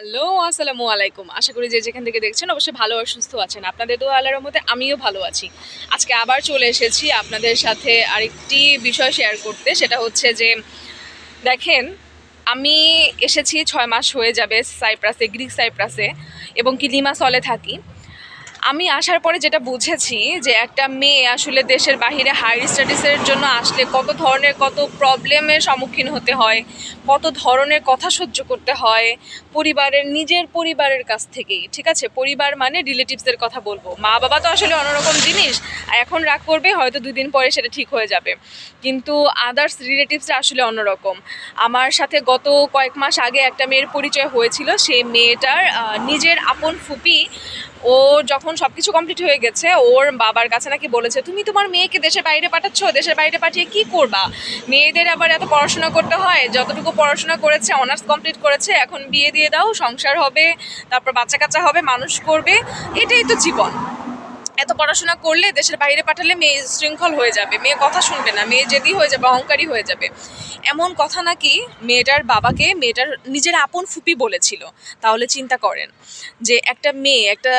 Hello, আসসালামু আলাইকুম। আশা করি যে যেখান থেকে দেখছেন অবশ্যই ভালো আর সুস্থ আছেন। আপনাদের তো আল্লাহর মধ্যে আমিও ভালো আছি। আজকে আবার চলে এসেছি আপনাদের সাথে আরেকটি বিষয় শেয়ার করতে। সেটা হচ্ছে যে, দেখেন, আমি এসেছি ছয় মাস হয়ে যাবে সাইপ্রাসে, গ্রিক সাইপ্রাসে এবং কিলিমা সলে থাকি। আমি আসার পরে যেটা বুঝেছি যে একটা মেয়ে আসলে দেশের বাইরে হায়ার স্টাডিজের জন্য আসলে কত ধরনের কত প্রবলেমের সম্মুখীন হতে হয়, কত ধরনের কথা সহ্য করতে হয় পরিবারের, নিজের পরিবারের কাছ থেকেই, ঠিক আছে? পরিবার মানে রিলেটিভসের কথা বলব। মা বাবা তো আসলে অন্যরকম জিনিস এখন রাগ করবে, হয়তো দুদিন পরে সেটা ঠিক হয়ে যাবে। কিন্তু আদার্স রিলেটিভসরা আসলে অন্যরকম। আমার সাথে গত কয়েক মাস আগে একটা মেয়ের পরিচয় হয়েছিল, সেই মেয়েটার নিজের আপন ফুপি ও যখন সব কিছু কমপ্লিট হয়ে গেছে, ওর বাবার কাছে নাকি বলেছে, তুমি তোমার মেয়েকে দেশের বাইরে পাঠাচ্ছ? দেশের বাইরে পাঠিয়ে কি করবা? মেয়েদের আবার এত পড়াশোনা করতে হয়, যতটুকু পড়াশোনা করেছে অনার্স কমপ্লিট করেছে, এখন বিয়ে দিয়ে দাও, সংসার হবে, তারপর বাচ্চা কাচ্চা হবে, মানুষ করবে, এটাই তো জীবন। এত পড়াশোনা করলে দেশের বাইরে পাঠালে মেয়ে শৃঙ্খল হয়ে যাবে, মেয়ে কথা শুনবে না, মেয়ে জেদি হয়ে যাবে, অহংকারী হয়ে যাবে। এমন কথা নাকি মেয়েটার বাবাকে মেয়েটার নিজের আপন ফুপি বলেছিল, তাহলে চিন্তা করেন যে একটা মেয়ে একটা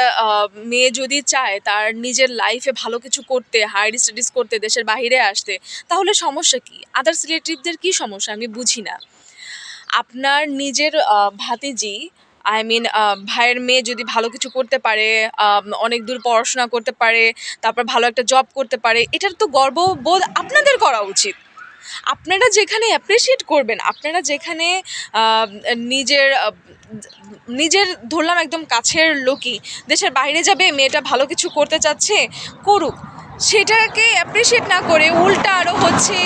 মেয়ে যদি চায় তার নিজের লাইফে ভালো কিছু করতে হায়ার স্টাডিজ করতে, দেশের বাইরে আসতে, তাহলে সমস্যা কি? আদার্স রিলেটিভদের কি সমস্যা? আমি বুঝি না। আপনার নিজের ভাতিজি আই মিন ভাইয়ের মেয়ে যদি ভালো কিছু করতে পারে অনেক দূর পড়াশোনা করতে পারে, তারপর ভালো একটা জব করতে পারে, এটার তো গর্ববোধ আপনাদের করা উচিত। আপনারা যেখানে অ্যাপ্রিসিয়েট করবেন, আপনারা যেখানে নিজের নিজের ধরলাম একদম কাছের লোকই, দেশের বাইরে যাবে, মেয়েটা ভালো কিছু করতে চাচ্ছে, করুক। সেটাকে অ্যাপ্রিসিয়েট না করে উল্টা আরও হচ্ছে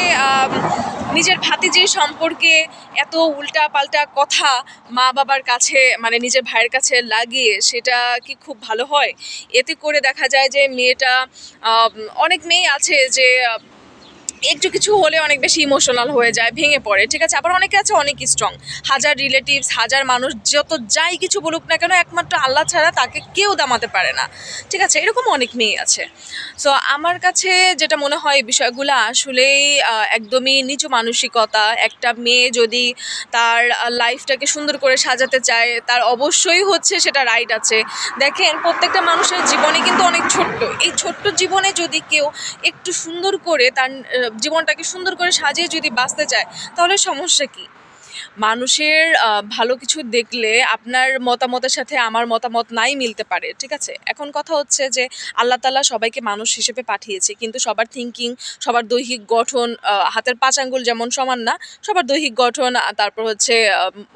নিজের ভাতিজির সম্পর্কে এত উল্টা পাল্টা কথা মা বাবার কাছে মানে নিজের ভাইয়ের কাছে লাগিয়ে সেটা কি খুব ভালো হয়? এতে করে দেখা যায় যে মেয়েটা অনেক মেয়ে আছে যে একটু কিছু হলে অনেক বেশি ইমোশনাল হয়ে যায়, ভেঙে পড়ে, ঠিক আছে? আবার অনেকে আছে অনেক স্ট্রং হাজার রিলেটিভস হাজার মানুষ, যত যাই কিছু বলুক না কেন, একমাত্র আল্লাহ ছাড়া তাকে কেউ দামাতে পারে না, ঠিক আছে? এরকম অনেক মেয়ে আছে। সো আমার কাছে যেটা মনে হয় বিষয়গুলো আসলেই একদমই নিচু মানসিকতা, একটা মেয়ে যদি তার লাইফটাকে সুন্দর করে সাজাতে চায়, তার অবশ্যই হচ্ছে সেটা রাইট আছে। দেখেন, প্রত্যেকটা মানুষের জীবনে কিন্তু অনেক ছোট্ট। এই ছোট্ট জীবনে যদি কেউ একটু সুন্দর করে তার জীবনটাকে সুন্দর করে সাজিয়ে যদি বাঁচতে চায়, তাহলে সমস্যা কি? মানুষের ভালো কিছু দেখলে আপনার মতামতের সাথে আমার মতামত নাই মিলতে পারে, ঠিক আছে? এখন কথা হচ্ছে যে আল্লাহ তালা সবাইকে মানুষ হিসেবে পাঠিয়েছে, কিন্তু সবার থিঙ্কিং সবার দৈহিক গঠন হাতের পাঁচ আঙ্গুল যেমন সমান না, সবার দৈহিক গঠন তারপর হচ্ছে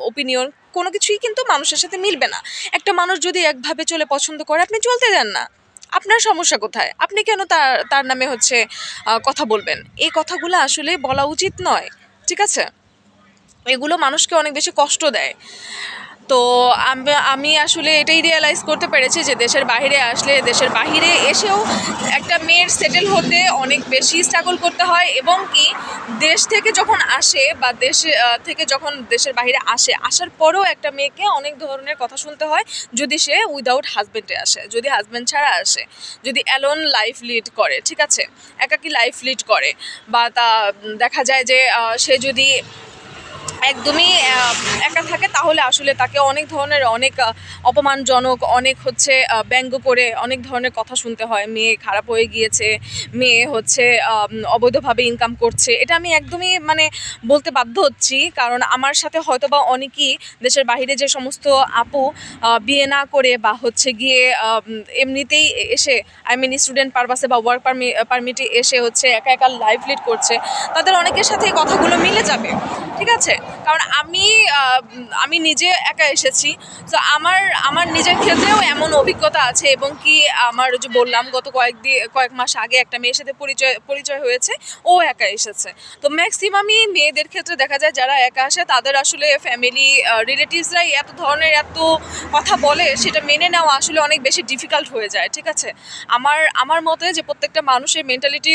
ওপিনিয়ন কোনো কিছুই কিন্তু মানুষের সাথে মিলবে না। একটা মানুষ যদি একভাবে চলে পছন্দ করে, আপনি চলতে দেন না। আপনার সমস্যা কোথায়? আপনি কেন তার তার নামে হচ্ছে কথা বলবেন? এই কথাগুলো আসলে বলা উচিত নয়, ঠিক আছে? এগুলো মানুষকে অনেক বেশি কষ্ট দেয়। তো আম- আসলে এটাই রিয়েলাইজ করতে পেরেছি যে দেশের বাইরে আসলে, দেশের বাইরে এসেও একটা মেয়ের সেটেল হতে অনেক বেশি স্ট্রাগল করতে হয় এবং কি দেশ থেকে যখন আসে বা দেশে থেকে যখন দেশের বাইরে আসে, আসার পরেও একটা মেয়েকে অনেক ধরনের কথা শুনতে হয় যদি সে উইদাউট হাজব্যান্ডে আসে, যদি হাজব্যান্ড ছাড়া আসে, যদি অ্যালোন লাইফ লিড করে, ঠিক আছে? একাকি লাইফ লিড করে বা তা দেখা যায় যে সে যদি একদমই একা থাকে, তাহলে আসলে তাকে অনেক ধরনের, অনেক অপমানজনক, অনেক হচ্ছে ব্যঙ্গ করে অনেক ধরনের কথা শুনতে হয়। মেয়ে খারাপ হয়ে গিয়েছে, মেয়ে হচ্ছে অবৈধভাবে ইনকাম করছে। এটা আমি একদমই মানে বলতে বাধ্য হচ্ছি, কারণ আমার সাথে হয়তো বা অনেকেই দেশের বাইরে যে সমস্ত আপু বিয়ে না করে বা হচ্ছে গিয়ে এমনিতেই এসে আই মিন স্টুডেন্ট পারপাসে বা ওয়ার্ক পারমি পারমিটে এসে হচ্ছে একা একা লাইফ লিড করছে, তাদের অনেকের সাথে এই কথাগুলো মিলে যাবে। ঠিক আছে? কারণ আমি আমি নিজে একা এসেছি। তো আমার আমার নিজের ক্ষেত্রেও এমন অভিজ্ঞতা আছে এবং কি আমার যে বললাম, গত কয়েকদিন কয়েক মাস আগে একটা মেয়ের সাথে পরিচয় পরিচয় হয়েছে। ও একা এসেছে। তো ম্যাক্সিমামই মেয়েদের ক্ষেত্রে দেখা যায় যারা একা আসে, তাদের আসলে ফ্যামিলি রিলেটিভসরাই এত ধরনের এত কথা বলে, সেটা মেনে নেওয়া আসলে অনেক বেশি ডিফিকাল্ট হয়ে যায়, ঠিক আছে? আমার আমার মতে যে প্রত্যেকটা মানুষের মেন্টালিটি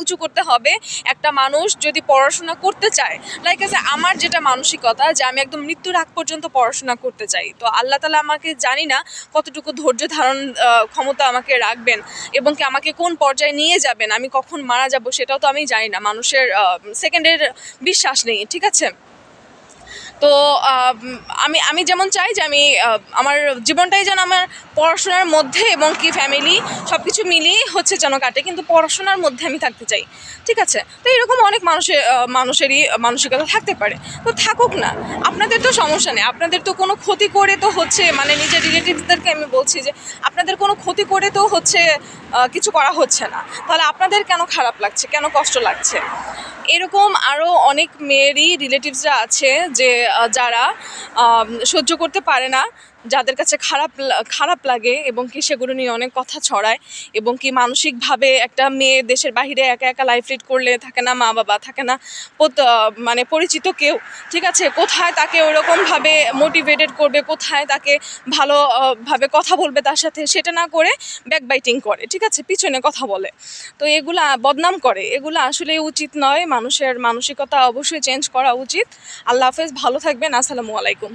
উঁচু করতে হবে। একটা মানুষ যদি পড়াশোনা করতে চায় লাইক আছে আমার যেটা মানসিকতা যে আমি একদম মৃত্যুর আগ পর্যন্ত পড়াশোনা করতে চাই। তো আল্লাহ তালা আমাকে জানি না কতটুকু ধৈর্য ধারণ ক্ষমতা আমাকে রাখবেন এবং কি আমাকে কোন পর্যায়ে নিয়ে যাবেন, আমি কখন মারা যাব সেটাও তো আমি জানি না। মানুষের সেকেন্ডের বিশ্বাস নেই, ঠিক আছে? তো, আমি আমি যেমন চাই যে আমি আমার জীবনটাই যেন আমার পড়াশোনার মধ্যে এবং কি ফ্যামিলি সব কিছু মিলিয়েই হচ্ছে যেন কাটে, কিন্তু পড়াশোনার মধ্যে আমি থাকতে চাই, ঠিক আছে? তো এরকম অনেক মানুষের মানুষেরই মানসিকতা থাকতে পারে। তো থাকুক না, আপনাদের তো সমস্যা নেই, আপনাদের তো কোনো ক্ষতি করে তো হচ্ছে মানে নিজের রিলেটিভসদেরকে আমি বলছি যে, আপনাদের কোনো ক্ষতি করে তো হচ্ছে কিছু করা হচ্ছে না। তাহলে আপনাদের কেন খারাপ লাগছে, কেন কষ্ট লাগছে? এরকম আরও অনেক মেয়েরই রিলেটিভসরা আছে যে যারা সহ্য করতে পারে না যাদের কাছে খারাপ খারাপ লাগে এবং কি সেগুলো নিয়ে অনেক কথা ছড়ায় এবং কি মানসিকভাবে একটা মেয়ে দেশের বাইরে একা একা লাইফ লিড করলে থাকে না মা বাবা থাকে না মানে পরিচিত কেউ, ঠিক আছে? কোথায় তাকে ওরকমভাবে মোটিভেটেড করবে, কোথায় তাকে ভালোভাবে কথা বলবে তার সাথে সেটা না করে ব্যাকবাইটিং করে, ঠিক আছে? পিছনে কথা বলে। তো এগুলা বদনাম করে। এগুলো আসলে উচিত নয়। মানুষের মানসিকতা অবশ্যই চেঞ্জ করা উচিত। আল্লাহ হাফেজ, ভালো থাকবেন। আসসালামু আলাইকুম।